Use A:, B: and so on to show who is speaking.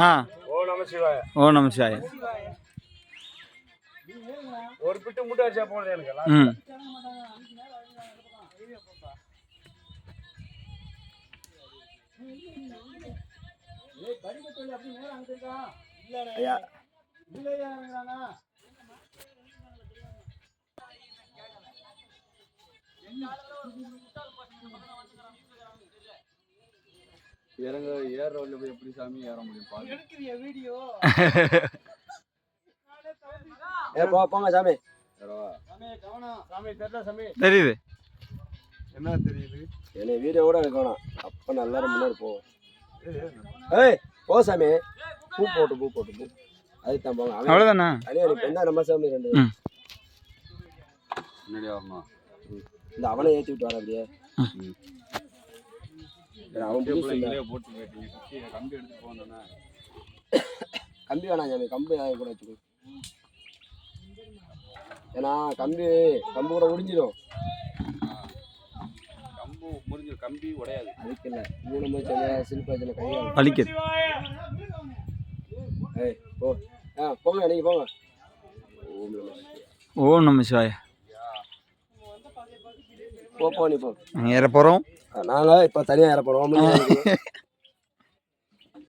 A: ஆ.
B: ஓ நம சிவாய. ஒரு பிட்டு முட்டை வச்சா போடுது எனக்கு
A: ம்.
B: ஐயா
C: இறங்க ஏற வழியில போய் எப்படி சாமி ஏற முடியும்? பாருங்க
B: ஏ போ போங்க சாமி.
A: தெரியுது.
C: என்ன தெரியுது?
B: என்னை வீடியோ கூட எடுக்க வேணாம் அப்போ நல்லா முன்னாடி போவோம் ஏய் போ சாமி. பூ போட்டு பூ போட்டு பூ. அதுக்கு தான் போங்க எனக்கு என்ன நம்ம சாமி ரெண்டு
A: ம்.
C: முன்னாடி வரணும்.
B: இந்த அவனை ஏற்றி விட்டு வர அப்படியே. அவன் புதுசு
C: போட்டு போயிட்டீங்க கம்பி எடுத்துட்டு போனேன்னா
B: கம்பி வேணாம் சாமி கம்பி கூட வச்சுக்கோ. ஏன்னா கம்பி கம்பு கூட உடிஞ்சிடும்
C: கம்பு முறிஞ்சு கம்பி உடையாது.
B: அதுக்கு இல்லை மூணு மூணு சின்ன சிலிப்பா சின்ன கையால்
A: வலிக்குது
B: ஏய் போ. ஆ போங்க நீங்கள் போங்க. ஓம் நம சிவாய.
A: ஓ நம சிவாய.
B: போ போ நீ போ.
A: நாங்கள் ஏற போகிறோம்
B: நாங்கள் இப்போ தனியாக இறப்போம்